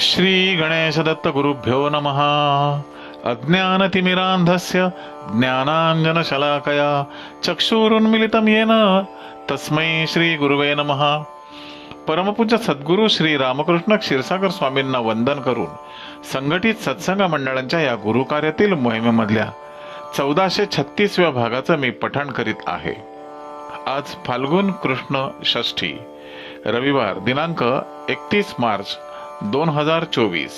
श्री गणेश दत्त गुरुभ्यो नमः। अज्ञानतिमिरान्धस्य ज्ञानाञ्जनशलाकया चक्षुरुन्मिलितं येन तस्मै श्री गुरुवे नमः। परमपूज्य सद्गुरू श्री रामकृष्ण क्षीरसागर स्वामींना वंदन करून संघटित सत्संग मंडळांच्या या गुरुकार्यातील मोहिमेमधल्या चौदाशे छत्तीसव्या भागाचं मी पठण करीत आहे. आज फाल्गुन कृष्ण षष्ठी रविवार दिनांक एकतीस मार्च दोन हजार चोवीस.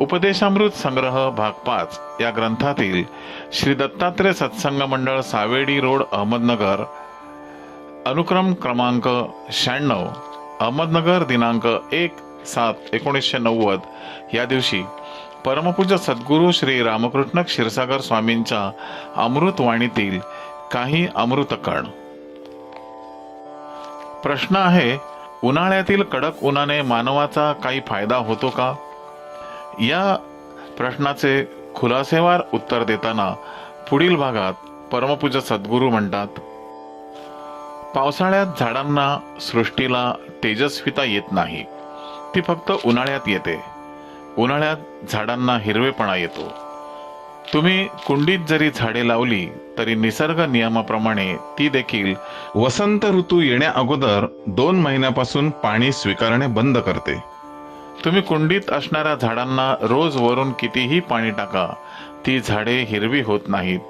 उपदेशामृत संग्रह भाग पाच या ग्रंथातील श्री दत्तात्रय सत्संग मंडळ सावेडी रोड अहमदनगर अनुक्रम क्रमांक शहाण्णव अहमदनगर दिनांक एक सात एकोणीसशे नव्वद. या दिवशी परमपूज्य सद्गुरू श्री रामकृष्ण क्षीरसागर स्वामींच्या अमृतवाणीतील काही अमृतकण प्रश्न आहे उन्हाळ्यातील कडक उन्हाने मानवाचा काही फायदा होतो का? या प्रश्नाचे खुलासेवार उत्तर देताना पुढील भागात परमपूज्य सद्गुरू म्हणतात पावसाळ्यात झाडांना सृष्टीला तेजस्विता येत नाही. ती फक्त उन्हाळ्यात येते. उन्हाळ्यात झाडांना हिरवेपणा येतो. तुम्ही कुंडीत जरी झाडे लावली तरी निसर्ग नियमाप्रमाणे ती देखील वसंत ऋतू येण्या अगोदर दोन महिन्यापासून पाणी स्वीकारणे बंद करते. तुम्ही कुंडीत असणाऱ्या झाडांना रोज वरून कितीही पाणी टाका ती झाडे हिरवी होत नाहीत.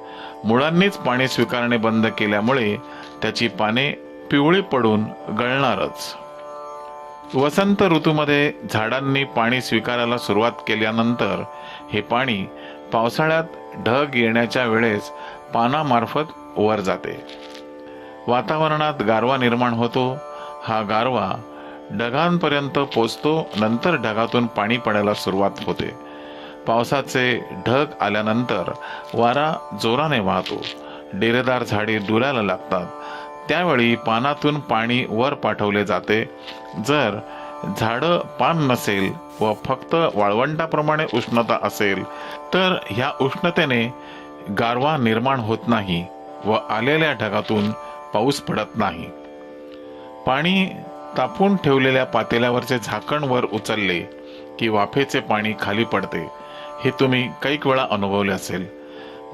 मुळांनीच पाणी स्वीकारणे बंद केल्यामुळे त्याची पाने पिवळी पडून गळणारच. वसंत ऋतूमध्ये झाडांनी पाणी स्वीकारायला सुरुवात केल्यानंतर हे पाणी पावसाळ्यात ढग येण्याच्या वेळेस पानामार्फत वर जाते. वातावरणात गारवा निर्माण होतो. हा गारवा ढगांपर्यंत पोचतो नंतर ढगातून पाणी पडायला सुरुवात होते. पावसाचे ढग आल्यानंतर वारा जोराने वाहतो. डेरेदार झाडे डुलायला लागतात. त्यावेळी पानातून पाणी वर पाठवले जाते. जर झाडं पान नसेल व फक्त वाळवंटाप्रमाणे उष्णता असेल तर ह्या उष्णतेने गारवा निर्माण होत नाही व आलेल्या ढगातून पाऊस पडत नाही. पाणी तापून ठेवलेल्या पातेल्यावरचे झाकण वर उचलले की वाफेचे पाणी खाली पडते. हे तुम्ही कैक वेळा अनुभवले असेल.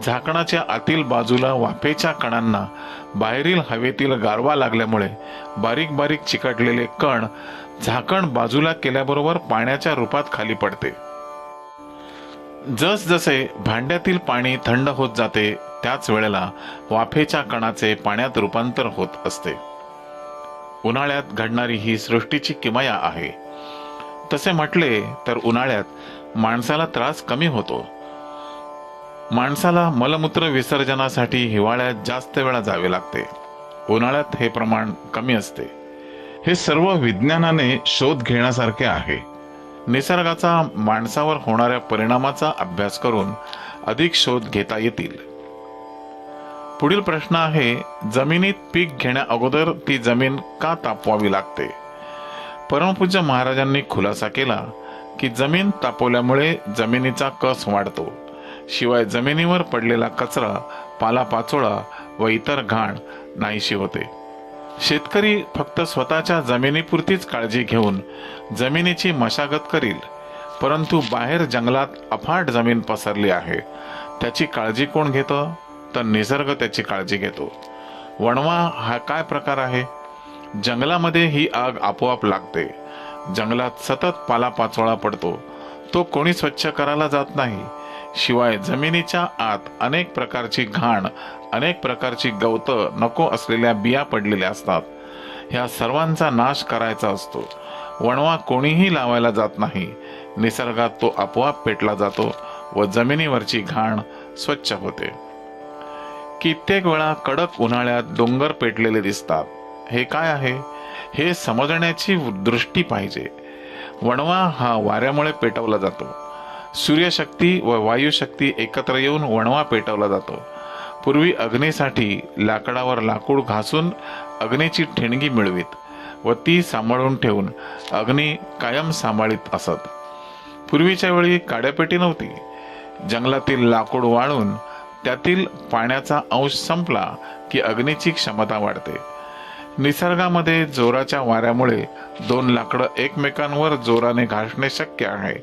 झाकणाच्या आतील बाजूला वाफेच्या कणांना बाहेरील हवेतील गारवा लागल्यामुळे बारीक बारीक चिकटलेले कण झाकण बाजूला केल्याबरोबर पाण्याच्या रूपात खाली पडते. जसजसे भांड्यातील पाणी थंड होत जाते त्याच वेळेला वाफेच्या कणाचे पाण्यात रूपांतर होत असते. उन्हाळ्यात घडणारी ही सृष्टीची किमया आहे. तसे म्हटले तर उन्हाळ्यात माणसाला त्रास कमी होतो. माणसाला मलमूत्र विसर्जनासाठी हिवाळ्यात जास्त वेळा जावे लागते. उन्हाळ्यात हे प्रमाण कमी असते. हे सर्व विज्ञानाने शोध घेण्यासारखे आहे. निसर्गाचा माणसावर होणाऱ्या परिणामाचा अभ्यास करून अधिक शोध घेता येतील. पुढील प्रश्न आहे जमिनीत पीक घेण्या अगोदर ती जमीन का तापवावी लागते? परमपूज्य महाराजांनी खुलासा केला की जमीन तापवल्यामुळे जमिनीचा कस वाढतो. शिवाय जमिनीवर पडलेला कचरा पालापाचोळा व इतर घाण नाहीशी होते. शेतकरी फक्त स्वतःच्या जमिनीपुरतीच काळजी घेऊन जमिनीची मशागत करील परंतु बाहेर जंगलात अफाट जमीन पसरली आहे. त्याची काळजी कोण घेतं? तर निसर्ग त्याची काळजी घेतो. वणवा हा काय प्रकार आहे? जंगलामध्ये ही आग आपोआप लागते. जंगलात सतत पालापाचोळा पडतो. तो कोणी स्वच्छ करायला जात नाही. शिवाय जमिनीच्या आत अनेक प्रकारची घाण अनेक प्रकारची गवतं नको असलेल्या बिया पडलेल्या असतात. ह्या सर्वांचा नाश करायचा असतो. वणवा कोणीही लावायला जात नाही. निसर्गात तो आपोआप पेटला जातो व जमिनीवरची घाण स्वच्छ होते. कित्येक वेळा कडक उन्हाळ्यात डोंगर पेटलेले दिसतात. हे काय आहे? हे समजण्याची दृष्टी पाहिजे. वणवा हा वाऱ्यामुळे पेटवला जातो. सूर्यशक्ती व वायुशक्ती एकत्र येऊन वणवा पेटवला जातो. पूर्वी अग्नीसाठी लाकडावर लाकूड घासून अग्नीची ठिणगी मिळवीत व ती सांभाळून ठेवून अग्नी कायम सांभाळीत असत. पूर्वीच्या वेळी काड्यापेटी नव्हती. जंगलातील लाकूड वाळून त्यातील पाण्याचा अंश संपला की अग्नीची क्षमता वाढते. निसर्गामध्ये जोराच्या वाऱ्यामुळे दोन लाकडं एकमेकांवर जोराने घासणे शक्य आहे.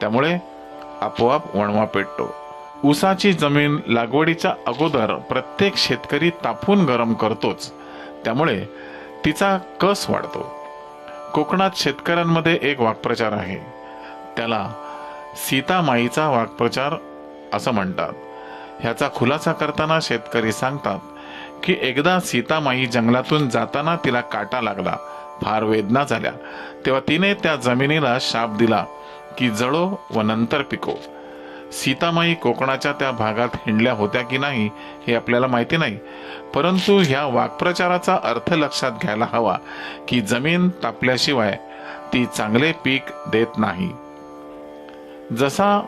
त्यामुळे आपोआप वणवा पेटतो. ऊसाची जमीन लागवडीच्या अगोदर प्रत्येक शेतकरी तापून गरम करतोच. त्यामुळे तिचा कस वाढतो? कोकणात शेतकऱ्यांमध्ये एक वाक्प्रचार आहे. त्याला सीतामाईचा वाक्प्रचार असं म्हणतात. ह्याचा खुलासा करताना शेतकरी सांगतात की एकदा सीतामाई जंगलातून जाताना तिला काटा लागला. फार वेदना झाल्या. तेव्हा तिने त्या जमिनीला शाप दिला. की जळो व नंतर पिको. सीतामाई कोकणाच्या त्या भागात हिंडल्या होत्या की नाही हे आपल्याला माहिती नाही. परंतु ह्या वाक्प्रचाराचा अर्थ लक्षात घ्यायला हवा की जमीन तापल्याशिवाय ती चांगले पीक देत नाही. जसा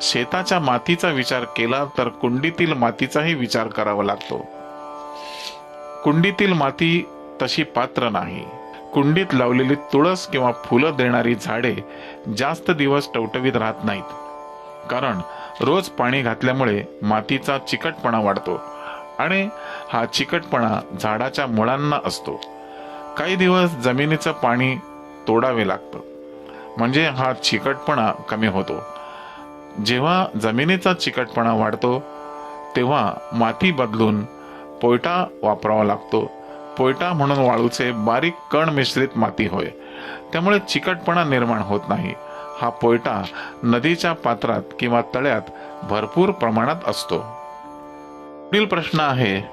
शेताच्या मातीचा विचार केला तर कुंडीतील मातीचाही विचार करावा लागतो. कुंडीतील माती तशी पात्र नाही. कुंडीत लावलेली तुळस किंवा फुलं देणारी झाडे जास्त दिवस टवटवीत राहत नाहीत. कारण रोज पाणी घातल्यामुळे मातीचा चिकटपणा वाढतो आणि हा चिकटपणा झाडाच्या मुळांना असतो. काही दिवस जमिनीचं पाणी तोडावे लागतं. म्हणजे हा चिकटपणा कमी होतो. जेव्हा जमिनीचा चिकटपणा वाढतो तेव्हा माती बदलून पोयटा वापरावा लागतो. पोयटा म्हणून वाळूचे बारीक कण मिश्रित माती होय. त्यामुळे चिकटपणा निर्माण होत नाही. हा पोयटा नदीच्या पात्रात किंवा तळ्यात भरपूर प्रमाणात असतो. पुढील प्रश्न आहे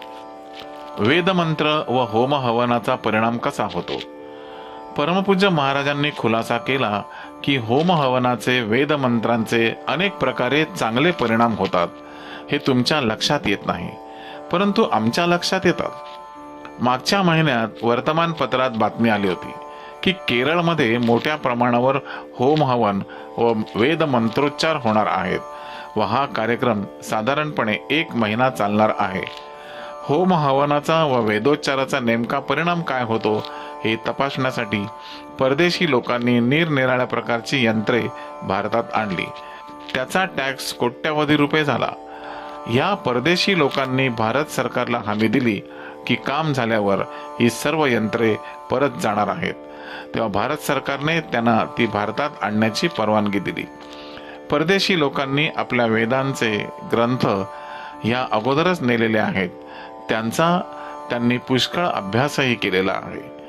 वेदमंत्र व होम हवनाचा परिणाम कसा होतो? परमपूज्य महाराजांनी खुलासा केला की होम हवनाचे वेदमंत्रांचे अनेक प्रकारे चांगले परिणाम होतात. हे तुमच्या लक्षात येत नाही परंतु आमच्या लक्षात येतात. मागच्या महिन्यात वर्तमानपत्रात बातमी आली होती की केरळमध्ये मोठ्या प्रमाणावर होम हवन व वेद मंत्रोच्चार होणार आहेत व हा कार्यक्रम साधारणपणे एक महिना चालणार आहे. होम हवनाचा व वेदोच्चाराचा नेमका परिणाम काय होतो हे तपासण्यासाठी परदेशी लोकांनी निरनिराळ्या प्रकारची यंत्रे भारतात आणली. त्याचा टॅक्स कोट्यावधी रुपये झाला. या परदेशी लोकांनी भारत सरकारला हमी दिली की काम झाल्यावर ही सर्व यंत्रे परत जाणार आहेत. तेव्हा भारत सरकारने त्यांना ती भारतात आणण्याची परवानगी दिली. परदेशी लोकांनी आपल्या वेदांचे ग्रंथ ह्या अगोदरच नेलेले आहेत. त्यांचा त्यांनी पुष्कळ अभ्यासही केलेला आहे.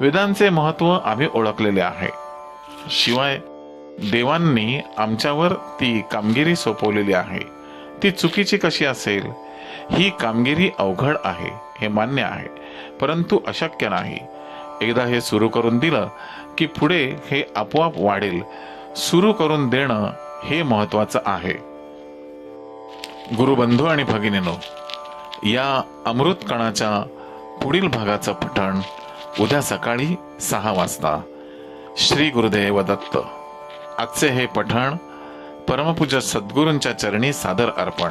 वेदांचे महत्त्व आम्ही ओळखलेले आहे. शिवाय देवांनी आमच्यावर ती कामगिरी सोपवलेली आहे. ती चुकीची कशी असेल? ही कामगिरी अवघड आहे हे मान्य आहे. परंतु अशक्य नाही. एकदा हे सुरू करून दिलं की पुढे हे आपोआप वाढेल. सुरू करून देणं हे महत्वाचं आहे. गुरुबंधू आणि भगिनीनो या अमृत कणाच्या पुढील भागाचं पठण उद्या सकाळी सहा वाजता. श्री गुरुदेव दत्त. आजचे हे पठण परमपूज्य सद्गुरूंच्या चरणी सादर अर्पण.